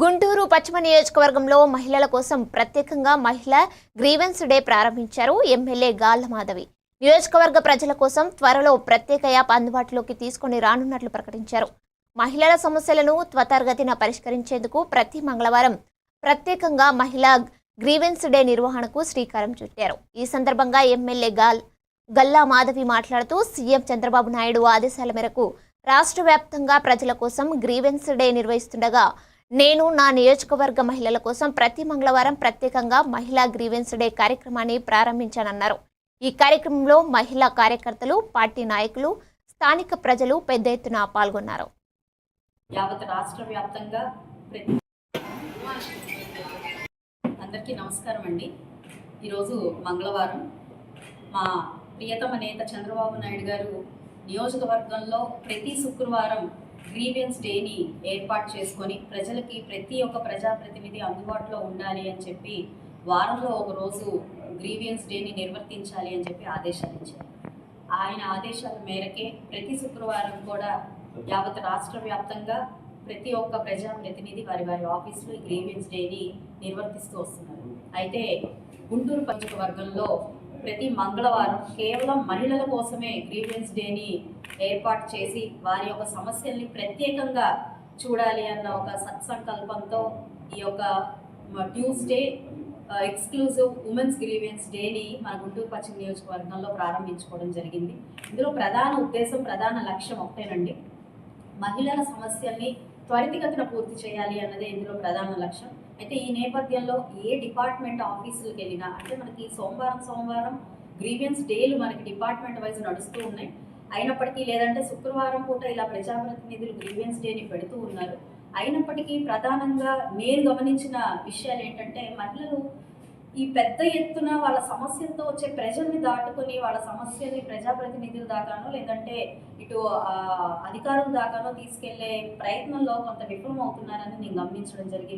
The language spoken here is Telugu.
గుంటూరు పశ్చిమ నియోజకవర్గంలో మహిళల కోసం ప్రత్యేకంగా మహిళా గ్రీవెన్స్ డే ప్రారంభించారు ఎమ్మెల్యే గాల్ల మాధవి. నియోజకవర్గ ప్రజల కోసం త్వరలో ప్రత్యేక యాప్ అందుబాటులోకి తీసుకొని రానున్నట్లు ప్రకటించారు. మహిళల సమస్యలను త్వరగతిన పరిష్కరించేందుకు ప్రతి మంగళవారం ప్రత్యేకంగా మహిళా గ్రీవెన్స్ డే నిర్వహణకు శ్రీకారం చుట్టారు. ఈ సందర్భంగా ఎమ్మెల్యే గాల్ గల్లా మాధవి మాట్లాడుతూ సీఎం చంద్రబాబు నాయుడు ఆదేశాల మేరకు రాష్ట్ర వ్యాప్తంగా ప్రజల కోసం గ్రీవెన్స్ డే నిర్వహిస్తుండగా నేను నా నియోజకవర్గ మహిళల కోసం ప్రతి మంగళవారం ప్రత్యేకంగా మహిళా గ్రీవెన్స్ డే కార్యక్రమాన్ని ప్రారంభించానన్నారు. ఈ కార్యక్రమంలో మహిళా కార్యకర్తలు పార్టీ నాయకులు స్థానిక ప్రజలు పెద్ద ఎత్తున పాల్గొన్నారు. యావత్ రాష్ట్ర వ్యాప్తంగా అందరికీ నమస్కారం అండి. ఈరోజు మంగళవారం మా ప్రియతమ నేత చంద్రబాబు నాయుడు గారు నియోజకవర్గంలో ప్రతి శుక్రవారం గ్రీవియన్స్ డేని ఏర్పాటు చేసుకొని ప్రజలకి ప్రతి ఒక్క ప్రజాప్రతినిధి అందుబాటులో ఉండాలి అని చెప్పి వారంలో ఒక రోజు గ్రీవియన్స్ డేని నిర్వర్తించాలి అని చెప్పి ఆదేశాలు ఇచ్చారు. ఆయన ఆదేశాల మేరకే ప్రతి శుక్రవారం కూడా యావత్ రాష్ట్ర వ్యాప్తంగా ప్రతి ఒక్క ప్రజాప్రతినిధి వారి వారి ఆఫీసులో గ్రీవియన్స్ డేని నిర్వర్తిస్తూ వస్తున్నారు. అయితే గుంటూరు పంచవర్గంలో ప్రతి మంగళవారం కేవలం మహిళల కోసమే గ్రీవియన్స్ డేని ఏర్పాటు చేసి వారి యొక్క సమస్యల్ని ప్రత్యేకంగా చూడాలి అన్న ఒక సత్సంకల్పంతో ఈ యొక్క ట్యూస్డే ఎక్స్క్లూజివ్ ఉమెన్స్ గ్రీవియన్స్ డేని మన గుంటూరు పశ్చిమ నియోజకవర్గంలో ప్రారంభించుకోవడం జరిగింది. ఇందులో ప్రధాన ఉద్దేశం ప్రధాన లక్ష్యం ఒకటేనండి. మహిళల సమస్యల్ని త్వరితగతిన పూర్తి చేయాలి అన్నదే ఇందులో ప్రధాన లక్ష్యం. అయితే ఈ నేపథ్యంలో ఏ డిపార్ట్మెంట్ ఆఫీసులకు వెళ్ళినా అంటే మనకి సోమవారం సోమవారం గ్రీవియన్స్ డేలు మనకి డిపార్ట్మెంట్ వైజ్ నడుస్తూ ఉన్నాయి. అయినప్పటికీ లేదంటే శుక్రవారం పూట ఇలా ప్రజాప్రతినిధులు గ్రీవెన్స్ డేని పెడుతూ ఉన్నారు. అయినప్పటికీ ప్రధానంగా నేను గమనించిన విషయాలు ఏంటంటే మహిళలు ఈ పెద్ద ఎత్తున వాళ్ళ సమస్యలతో వచ్చే ప్రజల్ని దాటుకొని వాళ్ళ సమస్యని ప్రజాప్రతినిధుల దాకానో లేదంటే ఇటు అధికారుల దాకానో తీసుకెళ్ళే ప్రయత్నంలో కొంత విఫలం అవుతున్నారని నేను గమనించడం జరిగింది.